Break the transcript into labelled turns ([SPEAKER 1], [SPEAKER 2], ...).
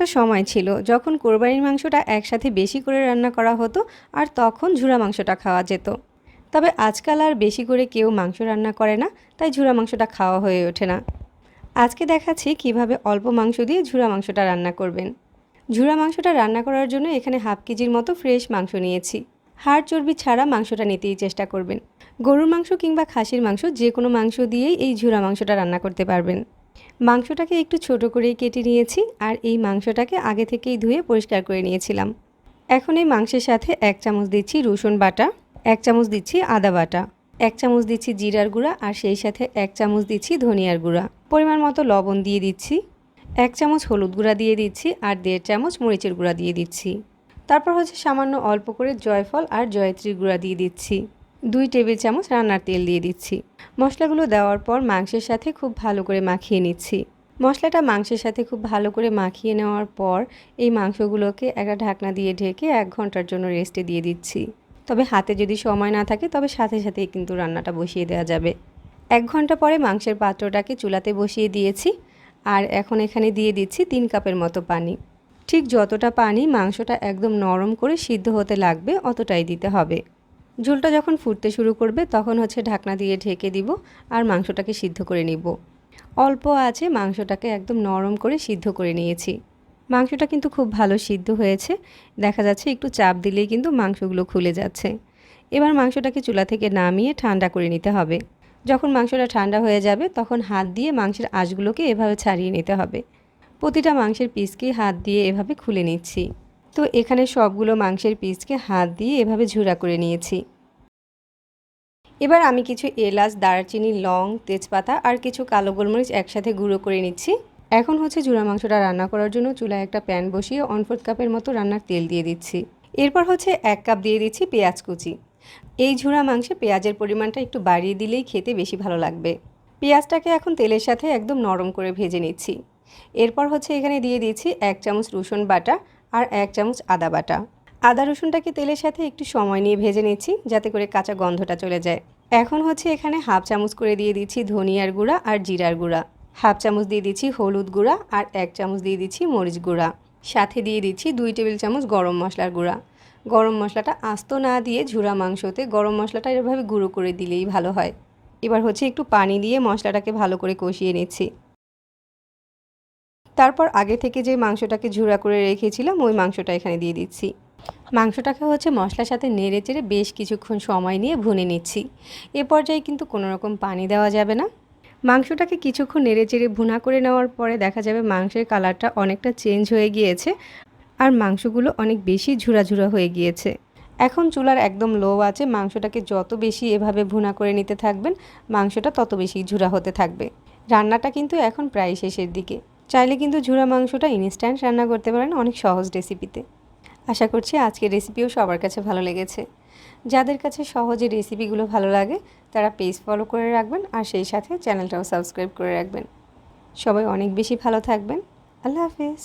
[SPEAKER 1] একটা সময় ছিল যখন কোরবানির মাংসটা একসাথে বেশি করে রান্না করা হতো আর তখন ঝুরা মাংসটা খাওয়া যেত। তবে আজকাল আর বেশি করে কেউ মাংস রান্না করে না, তাই ঝুরা মাংসটা খাওয়া হয়ে ওঠে না। আজকে দেখাচ্ছি কীভাবে অল্প মাংস দিয়ে ঝুরা মাংসটা রান্না করবেন। ঝুরা মাংসটা রান্না করার জন্য এখানে হাফ কেজির মতো ফ্রেশ মাংস নিয়েছি। হাড় চর্বি ছাড়া মাংসটা নিতেই চেষ্টা করবেন। গরুর মাংস কিংবা খাসির মাংস যে কোনো মাংস দিয়েই এই ঝুরা মাংসটা রান্না করতে পারবেন। মাংসটাকে একটু ছোট করেই কেটে নিয়েছি আর এই মাংসটাকে আগে থেকেই ধুয়ে পরিষ্কার করে নিয়েছিলাম। এখন এই মাংসের সাথে এক চামচ দিচ্ছি রসুন বাটা, এক চামচ দিচ্ছি আদা বাটা, এক চামচ দিচ্ছি জিরার গুঁড়া আর সেই সাথে এক চামচ দিচ্ছি ধনিয়ার গুঁড়া। পরিমাণ মতো লবণ দিয়ে দিচ্ছি, এক চামচ হলুদ গুঁড়া দিয়ে দিচ্ছি আর দেড় চামচ মরিচের গুঁড়া দিয়ে দিচ্ছি। তারপর হচ্ছে সামান্য অল্প করে জয়ফল আর জয়ত্রীর গুঁড়া দিয়ে দিচ্ছি। দুই টেবিল চামচ রান্নার তেল দিয়ে দিচ্ছি। মশলাগুলো দেওয়ার পর মাংসের সাথে খুব ভালো করে মাখিয়ে নিচ্ছি। মশলাটা মাংসের সাথে খুব ভালো করে মাখিয়ে নেওয়ার পর এই মাংসগুলোকে একটা ঢাকনা দিয়ে ঢেকে এক ঘণ্টার জন্য রেস্টে দিয়ে দিচ্ছি। তবে হাতে যদি সময় না থাকে, তবে সাথে সাথেই কিন্তু রান্নাটা বসিয়ে দেওয়া যাবে। এক ঘণ্টা পরে মাংসের পাত্রটাকে চুলাতে বসিয়ে দিয়েছি আর এখন এখানে দিয়ে দিচ্ছি তিন কাপের মতো পানি। ঠিক যতটা পানি মাংসটা একদম নরম করে সিদ্ধ হতে লাগবে, অতটাই দিতে হবে। ঝোলটা যখন ফুটতে শুরু করবে, তখন হচ্ছে ঢাকনা দিয়ে ঢেকে দিব আর মাংসটাকে সিদ্ধ করে নিব। অল্প আছে, মাংসটাকে একদম নরম করে সিদ্ধ করে নিয়েছি। মাংসটা কিন্তু খুব ভালো সিদ্ধ হয়েছে। দেখা যাচ্ছে একটু চাপ দিলেই কিন্তু মাংসগুলো খুলে যাচ্ছে। এবার মাংসটাকে চুলা থেকে নামিয়ে ঠান্ডা করে নিতে হবে। যখন মাংসটা ঠান্ডা হয়ে যাবে, তখন হাত দিয়ে মাংসের আঁশগুলোকে এভাবে ছাড়িয়ে নিতে হবে। প্রতিটা মাংসের পিসকে হাত দিয়ে এভাবে খুলে নিচ্ছি। তো এখানে সবগুলো মাংসের পিসকে হাত দিয়ে এভাবে ঝুরা করে নিয়েছি। এবার আমি কিছু এলাচ, দারচিনি, লং, তেজপাতা আর কিছু কালো গোলমরিচ একসাথে গুঁড়ো করে নিচ্ছি। এখন হচ্ছে ঝুরা মাংসটা রান্না করার জন্য চুলায় একটা প্যান বসিয়ে অনফোর্থ কাপের মতো রান্নার তেল দিয়ে দিচ্ছি। এরপর হচ্ছে এক কাপ দিয়ে দিচ্ছি পেঁয়াজ কুচি। এই ঝুরা মাংসে পেঁয়াজের পরিমাণটা একটু বাড়িয়ে দিলেই খেতে বেশি ভালো লাগবে। পেঁয়াজটাকে এখন তেলের সাথে একদম নরম করে ভেজে নিচ্ছি। এরপর হচ্ছে এখানে দিয়ে দিচ্ছি এক চামচ রসুন বাটা আর এক চামচ আদা বাটা। আদা রসুনটাকে তেলের সাথে একটু সময় নিয়ে ভেজে নিচ্ছি, যাতে করে কাঁচা গন্ধটা চলে যায়। এখন হচ্ছে এখানে হাফ চামচ করে দিয়ে দিচ্ছি ধনিয়ার গুঁড়া আর জিরার গুঁড়া। হাফ চামচ দিয়ে দিচ্ছি হলুদ গুঁড়া আর এক চামচ দিয়ে দিচ্ছি মরিচ গুঁড়া। সাথে দিয়ে দিচ্ছি দুই টেবিল চামচ গরম মশলার গুঁড়া। গরম মশলাটা আস্ত না দিয়ে ঝুরা মাংসতে গরম মশলাটা এভাবে গুঁড়ো করে দিলেই ভালো হয়। এবার হচ্ছে একটু পানি দিয়ে মশলাটাকে ভালো করে কষিয়ে নিচ্ছি। তারপর আগে থেকে যে মাংসটাকে ঝুরা করে রেখেছিলাম, ওই মাংসটা এখানে দিয়ে দিচ্ছি। মাংসটাকে হচ্ছে মশলার সাথে নেড়ে চেড়ে বেশ কিছুক্ষণ সময় নিয়ে ভুনে নিচ্ছি। এ পর্যায়ে কিন্তু কোনো রকম পানি দেওয়া যাবে না। মাংসটাকে কিছুক্ষণ নেড়ে চেড়ে ভুনা করে নেওয়ার পরে দেখা যাবে মাংসের কালারটা অনেকটা চেঞ্জ হয়ে গিয়েছে আর মাংসগুলো অনেক বেশি ঝুরা ঝুরা হয়ে গিয়েছে। এখন চুলার একদম লো আছে, মাংসটাকে যত বেশি এভাবে ভুনা করে নিতে থাকবেন, মাংসটা তত বেশি ঝুরা হতে থাকবে। রান্নাটা কিন্তু এখন প্রায় শেষের দিকে। চাইলে কিন্তু ঝুরা মাংসটা ইনস্ট্যান্ট রান্না করতে পারেন অনেক সহজ রেসিপিতে আশা করছি আজকের রেসিপিও সবার কাছে ভালো লেগেছে। যাদের কাছে সহজে রেসিপিগুলো ভালো লাগে, তারা পেজ ফলো করে রাখবেন আর সেই সাথে চ্যানেলটাও সাবস্ক্রাইব করে রাখবেন। সবাই অনেক বেশি ভালো থাকবেন। আল্লাহ হাফেজ।